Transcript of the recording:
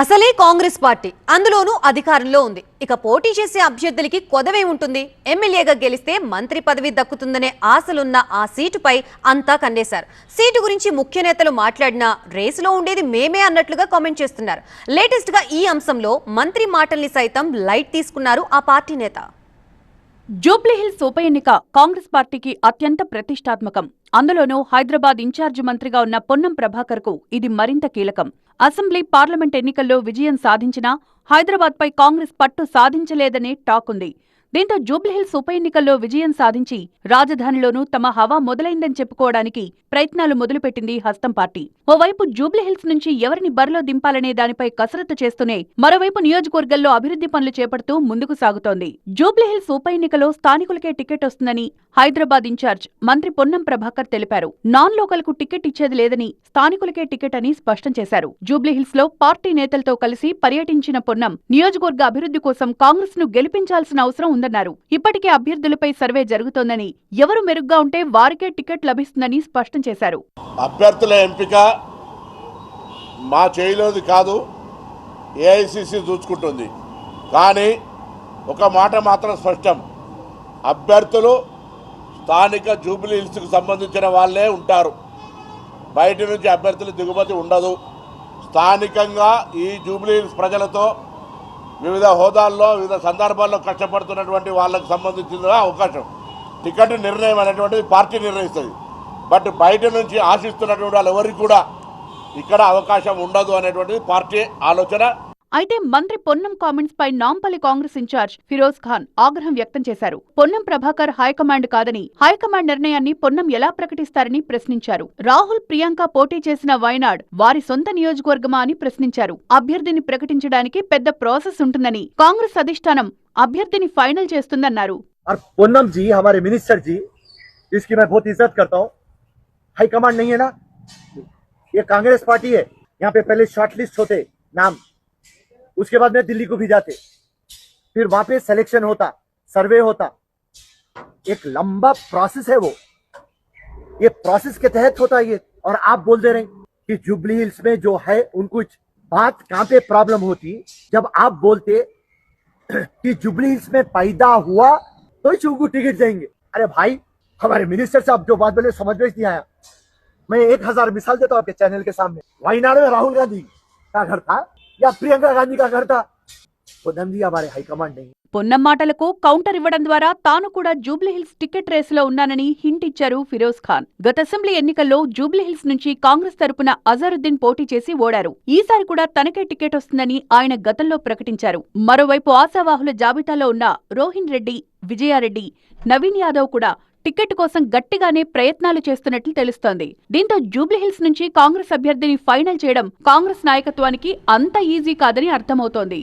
అసలే కాంగ్రెస్ పార్టీ. అందులోనూ అధికారంలో ఉంది. ఇక పోటీ చేసే అభ్యర్థులకి కొదవే ఉంటుంది. ఎమ్మెల్యేగా గెలిస్తే మంత్రి పదవి దక్కుతుందనే ఆశలున్న ఆ సీటుపై అంతా కన్నేశారు సీటు గురించి ముఖ్య నేతలు మాట్లాడినా రేసులో ఉండేది మేమే అన్నట్లుగా కామెంట్ చేస్తున్నారు. లేటెస్ట్గా ఈ అంశంలో మంత్రి మాటల్ని సైతం లైట్ తీసుకున్నారు ఆ పార్టీ నేత. జూబ్లీహిల్స్ ఉప ఎన్నిక కాంగ్రెస్ పార్టీకి అత్యంత ప్రతిష్టాత్మకం. అందులోనూ హైదరాబాద్ ఇన్ఛార్జి మంత్రిగా ఉన్న పొన్నం ప్రభాకర్కు ఇది మరింత కీలకం. అసెంబ్లీ పార్లమెంట్ ఎన్నికల్లో విజయం సాధించినా హైదరాబాద్పై కాంగ్రెస్ పట్టు సాధించలేదనే టాక్ ఉంది. దీంతో జూబ్లీహిల్స్ ఉప ఎన్నికల్లో విజయం సాధించి రాజధానిలోనూ తమ హవా మొదలైందని చెప్పుకోవడానికి ప్రయత్నాలు మొదలుపెట్టింది హస్తం పార్టీ. ఓవైపు జూబ్లీహిల్స్ నుంచి ఎవరిని బరిలో దింపాలనే దానిపై కసరత్తు చేస్తూనే మరోవైపు నియోజకవర్గంలో అభివృద్ధి పనులు చేపడుతూ ముందుకు సాగుతోంది. జూబ్లీహిల్స్ ఉప ఎన్నికలో స్థానికులకే టికెట్ వస్తుందని హైదరాబాద్ ఇన్ఛార్జ్ మంత్రి పొన్నం ప్రభాకర్ తెలిపారు. నాన్ లోకల్కు టికెట్ ఇచ్చేది లేదని స్థానికులకే టికెట్ అని స్పష్టం చేశారు. జూబ్లీహిల్స్లో పార్టీ నేతలతో కలిసి పర్యటించిన పొన్నం నియోజకవర్గ అభివృద్ధి కోసం కాంగ్రెస్ను గెలిపించాల్సిన అవసరం ఉందన్నారు ఇప్పటికే అభ్యర్థులపై సర్వే జరుగుతోందని ఎవరు మెరుగ్గా ఉంటే వారికే టికెట్ లభిస్తుందని స్పష్టం చేశారు. అభ్యర్థుల ఎంపిక మా చేయిలోది కాదు ఏఐసిసి చూసుకుంటుంది. కానీ ఒక మాట మాత్రం స్పష్టం. అభ్యర్థులు స్థానిక జూబిలీ హిల్స్కు సంబంధించిన వాళ్ళే ఉంటారు. బయట నుంచి అభ్యర్థుల దిగుమతి ఉండదు. స్థానికంగా ఈ జూబ్లీ హిల్స్ ప్రజలతో వివిధ హోదాల్లో వివిధ సందర్భాల్లో కష్టపడుతున్నటువంటి వాళ్ళకు సంబంధించిన అవకాశం. టికెట్ నిర్ణయం అనేటువంటిది పార్టీ నిర్ణయిస్తుంది. బట్ బయట నుంచి ఆశిస్తున్నటువంటి వాళ్ళు ఎవరికి కూడా ఇక్కడ అవకాశం ఉండదు అనేటువంటిది పార్టీ ఆలోచన. అయితే మంత్రి పొన్నం కామెంట్స్ పై నాంపల్లి కాంగ్రెస్ ఇన్ఛార్జ్ ఫిరోజ్ ఖాన్ ఆగ్రహం వ్యక్తం చేశారు పొన్నం ప్రభాకర్ హైకమాండ్ కాదని హైకమాండ్ నిర్ణయాన్ని పొన్నం ఎలా ప్రకటిస్తారని ప్రశ్నించారు రాహుల్ ప్రియాంక పోటీ చేసిన వైనాడ్ వారి సొంత నియోజకవర్గమా అని ప్రశ్నించారు అభ్యర్థిని ప్రకటించడానికి పెద్ద ప్రాసెస్ ఉంటుందని కాంగ్రెస్ అధిష్టానం అభ్యర్థిని ఫైనల్ చేస్తుందన్నారు और पूनम जी हमारे मिनिस्टर जी जिसकी मैं बहुत इज्जत करता हूँ हाईकमांड नहीं है ना ये कांग्रेस पार्टी है यहाँ पे पहले शॉर्ट लिस्ट होते नाम उसके बाद में दिल्ली को भी जाते। फिर वहाँ पे सिलेक्शन होता सर्वे होता। एक लंबा प्रोसेस है वो। ये प्रोसेस के तहत होता है ये। और आप बोल दे रहे कि जुबली हिल्स में जो है उनको बात कहाँ पे प्रॉब्लम होती। जब आप बोलते कि जुबली हिल्स में पैदा हुआ तो ही टिकट देंगे। अरे भाई, हमारे मिनिस्टर साहब जो बात बोले, समझ में नहीं आया। मैं एक हज़ार मिसाल देता हूँ आपके चैनल के सामने। वायनाड में राहुल गांधी का घर था। या प्रियंका गांधी का घर था पूनम जी हमारे हाईकमांड नहीं పొన్నం మాటలకు కౌంటర్ ఇవ్వడం ద్వారా తాను కూడా జూబ్లీహిల్స్ టికెట్ రేసులో ఉన్నానని హింట్ ఇచ్చారు ఫిరోజ్ ఖాన్ గత అసెంబ్లీ ఎన్నికల్లో జూబ్లీహిల్స్ నుంచి కాంగ్రెస్ తరపున అజరుద్దీన్ పోటీ చేసి ఓడారు ఈసారి కూడా తనకే టికెట్ వస్తుందని ఆయన గతంలో ప్రకటించారు మరోవైపు ఆశావాహుల జాబితాలో ఉన్న రోహిన్ రెడ్డి విజయారెడ్డి నవీన్ యాదవ్ కూడా టికెట్ కోసం గట్టిగానే ప్రయత్నాలు చేస్తున్నట్లు తెలుస్తోంది. దీంతో జూబ్లీహిల్స్ నుంచి కాంగ్రెస్ అభ్యర్థిని ఫైనల్ చేయడం కాంగ్రెస్ నాయకత్వానికి అంత ఈజీ కాదని అర్థమవుతోంది.